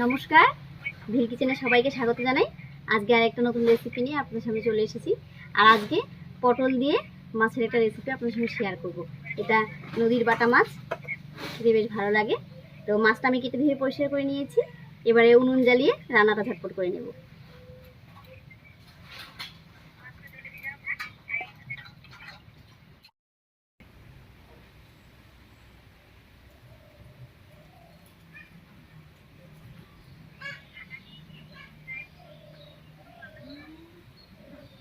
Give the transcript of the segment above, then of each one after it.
নমস্কার। ভিল কিচেনে সবাইকে স্বাগত জানাই। আজকে আর একটা নতুন রেসিপি নিয়ে আপনার সামনে চলে এসেছি। আর আজকে পটল দিয়ে মাছের একটা রেসিপি আপনার সঙ্গে শেয়ার করব। এটা নদীর বাটা মাছ, খেতে বেশ ভালো লাগে। তো মাছটা আমি কেটে ধুয়ে পরিষ্কার করে নিয়েছি। এবারে উনুন জ্বালিয়ে রান্নাটা ঝটপট করে নেব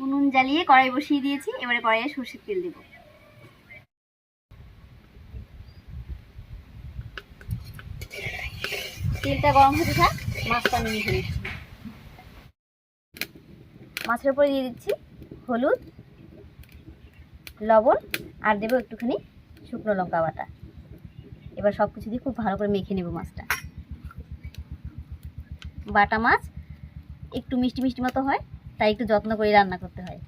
উনুন জ্বালিয়ে কড়াই বসিয়ে দিয়েছি, এবারে কড়াইয়ে সর্ষের তেল দেব। তেলটা গরম হতে থাক। মাছটা আমি মিশে মাছের উপরে দিয়ে দিচ্ছি হলুদ, লবণ, আর দেবো একটুখানি শুকনো লঙ্কা বাটা। এবার সব কিছু দিয়ে খুব ভালো করে মেখে নেব মাছটা। বাটা মাছ একটু মিষ্টি মিষ্টি মতো হয়। তাই একটু যত্ন করে রান্না করতে হয়।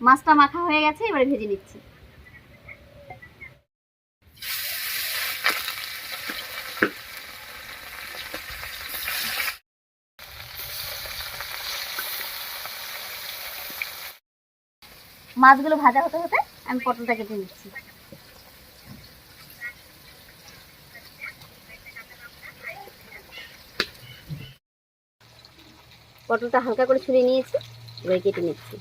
মাছটা মাখা হয়ে গেছে এবারে ভেজে নিচ্ছি। মাছগুলো ভাজা হতে হতে আমি পটলটা কেটে নিচ্ছি পটলটা হালকা করে ছুঁড়ে নিয়েছি, এবার কেটে নিচ্ছি।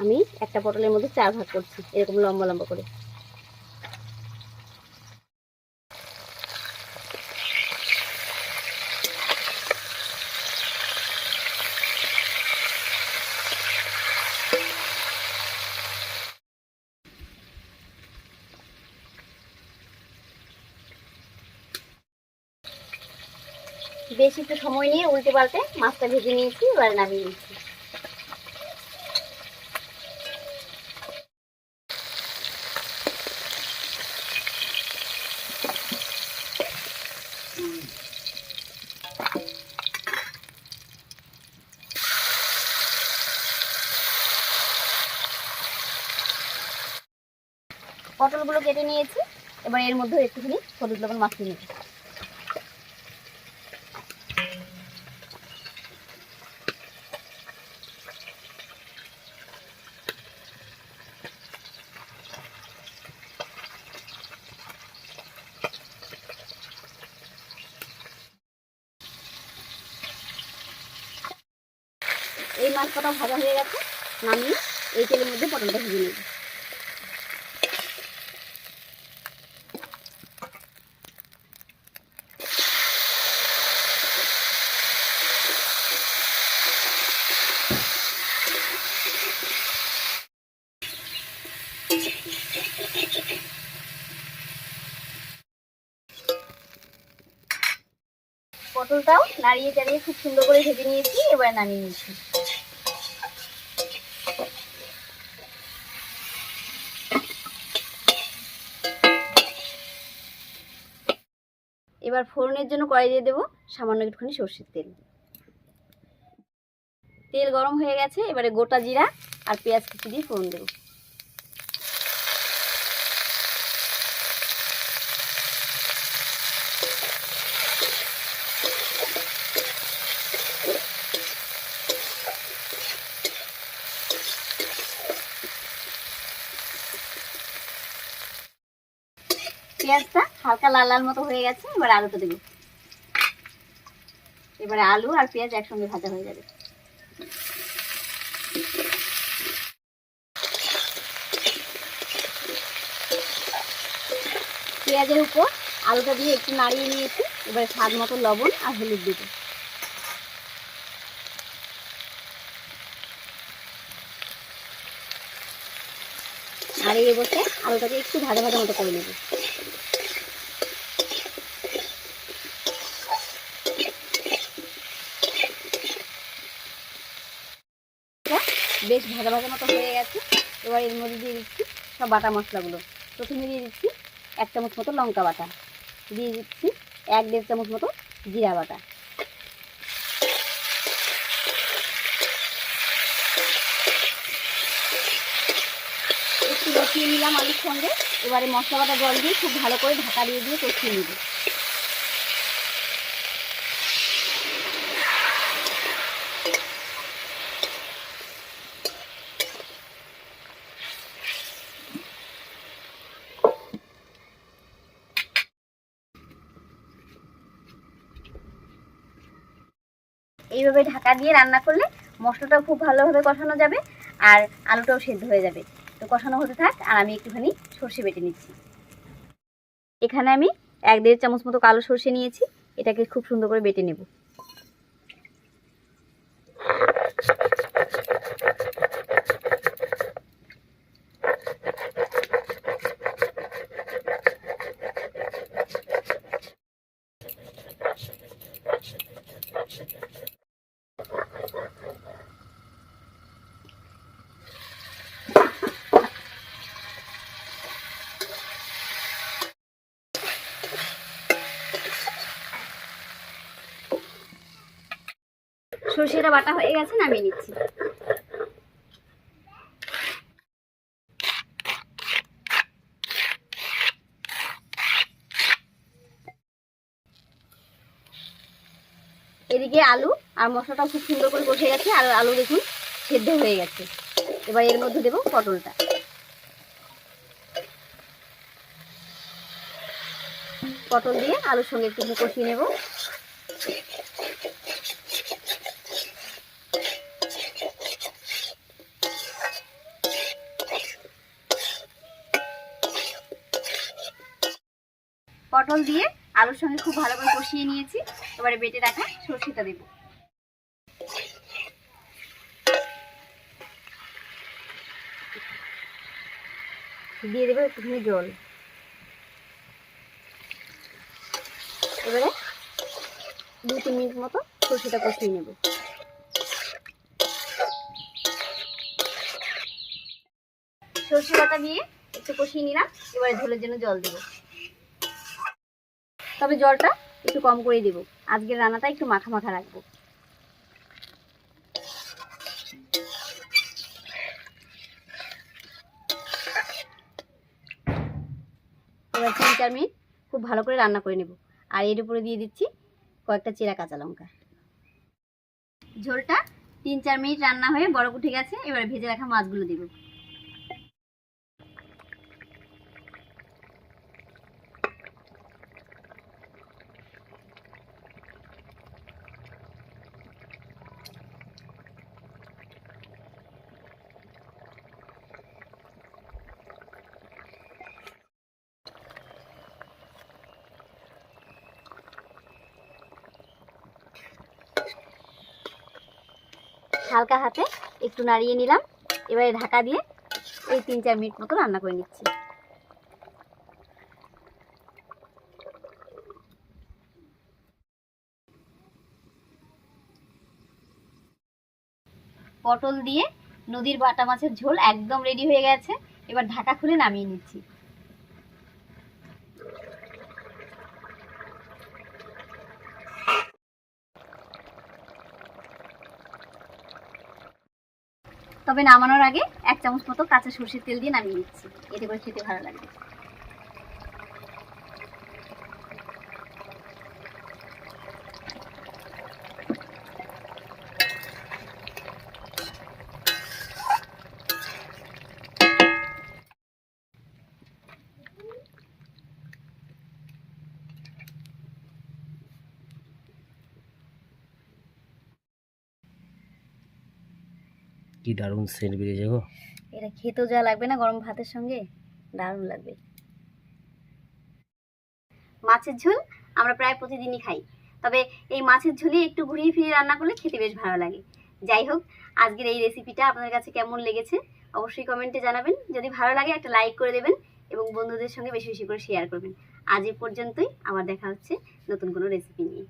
আমি একটা পটলের মধ্যে চার ভাগ করছি, এরকম লম্বা লম্বা করে। বেশ একটু সময় নিয়ে উল্টে পাল্টে মাছটা ভেজে নিয়েছি, এবার নামিয়ে নিচ্ছি। পটলগুলো কেটে নিয়েছি, এবার এর মধ্যে একটুখানি হলুদ লবণ মাখিয়ে নেব এই মাছ কটা ভাজা হয়ে গেছে, নামিয়ে এই তেলের মধ্যে পটলটা ভেজে নেব। পটলটাও নাড়িয়ে চাড়িয়ে খুব সুন্দর করে ভেজে নিয়েছি, এবার নামিয়ে নিয়েছি এবার ফোড়নের জন্য কড়াই দিয়ে দেবো সামান্য একটুখানি সর্ষের তেল। তেল গরম হয়ে গেছে, এবারে গোটা জিরা আর পেঁয়াজ কুচি দিয়ে ফোড়ন দেবো। পেঁয়াজটা হালকা লাল লাল মতো হয়ে গেছে, এবার আলুটা দেবো। এবারে আলু আর পেঁয়াজ একসঙ্গে ভাজা হয়ে যাবে। পেঁয়াজের উপর আলুটা দিয়ে একটু নাড়িয়ে নিয়েছি, এবারে স্বাদ মতো লবণ আর হলুদ দেবো। নাড়িয়ে বসে আলুটাকে একটু ভাজা ভাজা মতো করে নেব। বেশ ভাজা ভাজা মতো হয়ে গেছে। এবার এর মধ্যে দিয়ে দিচ্ছি সব বাটা মশলাগুলো। প্রথমে দিয়ে দিচ্ছি এক চামচ মতো লঙ্কা বাটা। দিয়ে দিচ্ছি এক দেড় চামচ মতো জিরা বাটা। একটু বসিয়ে নিলাম আলুর সঙ্গে। এবারে মশলা বাটা জল দিয়ে খুব ভালো করে ঢাকা দিয়ে দিয়ে কষিয়ে নিব। এইভাবে ঢাকা দিয়ে রান্না করলে মশলাটাও খুব ভালোভাবে কষানো যাবে আর আলুটাও সেদ্ধ হয়ে যাবে। তো কষানো হতে থাক আর আমি একটুখানি সর্ষে বেটে নিচ্ছি। এখানে আমি এক দেড় চামচ মতো কালো সর্ষে নিয়েছি। এটাকে খুব সুন্দর করে বেটে নেব। সর্ষেটা বাটা হয়ে গেছে, নামিয়ে নিচ্ছি। এদিকে আলু আর মশলাটা খুব সুন্দর করে বসে গেছে, আর আলু দেখুন সেদ্ধ হয়ে গেছে। এবার এর মধ্যে দেবো পটলটা। পটল দিয়ে আলুর সঙ্গে একটু কষিয়ে নেব। পটল দিয়ে আলুর সঙ্গে খুব ভালো করে কষিয়ে নিয়েছি। এবারে বেটে রাখা সর্ষেটা দেবো। দিয়ে দেবো একটুখানি জল। এবারে দু তিন মিনিট মতো সর্ষেটা কষিয়ে নেব। সর্ষে বাটা দিয়ে একটু কষিয়ে নিলাম। এবারে ঝোলের জন্য জল দেবো। তবে জলটা একটু কম করে দেব। আজকের রান্নাটা একটু মাখা মাখা রাখব। এবার চার মিনিট খুব ভালো করে রান্না করে নেব। আর এর উপরে দিয়ে দিচ্ছি কয়েকটা চেরা কাঁচা লঙ্কা। ঝোলটা তিন চার মিনিট রান্না হয়ে বরফ উঠে গেছে, এবার ভেজে রাখা মাছগুলো দেবো। হালকা হাতে একটু নাড়িয়ে নিলাম। এবারে ঢাকা দিয়ে এই তিন চার মিনিট মতো রান্না করে নিচ্ছি। পটল দিয়ে নদীর বাটা মাছের ঝোল একদম রেডি হয়ে গেছে। এবার ঢাকা খুলে নামিয়ে নিচ্ছি। তবে নামানোর আগে এক চামচ মতো কাঁচা সর্ষের তেল দিয়ে নামিয়ে নিচ্ছি। এতে করে খেতে ভালো লাগবে কি দারুণ সেন্ট বেরিয়েছে গো। এটা খেতেও যা লাগবে না গরম ভাতের সঙ্গে? দারুণ লাগবে। মাছের ঝোল আমরা প্রায় প্রতিদিনই খাই। তবে এই মাছের ঝোলে একটু ঘুরিয়ে ফিরিয়ে রান্না করলে খেতে বেশ ভালো লাগে। যাই হোক, আজকের এই রেসিপিটা আপনাদের কাছে কেমন লেগেছে অবশ্যই কমেন্টে জানাবেন। যদি ভালো লাগে একটা লাইক করে দেবেন এবং বন্ধুদের সঙ্গে বেশি বেশি করে শেয়ার করবেন। আজ এ পর্যন্তই, আবার দেখা হচ্ছে নতুন কোনো রেসিপি নিয়ে।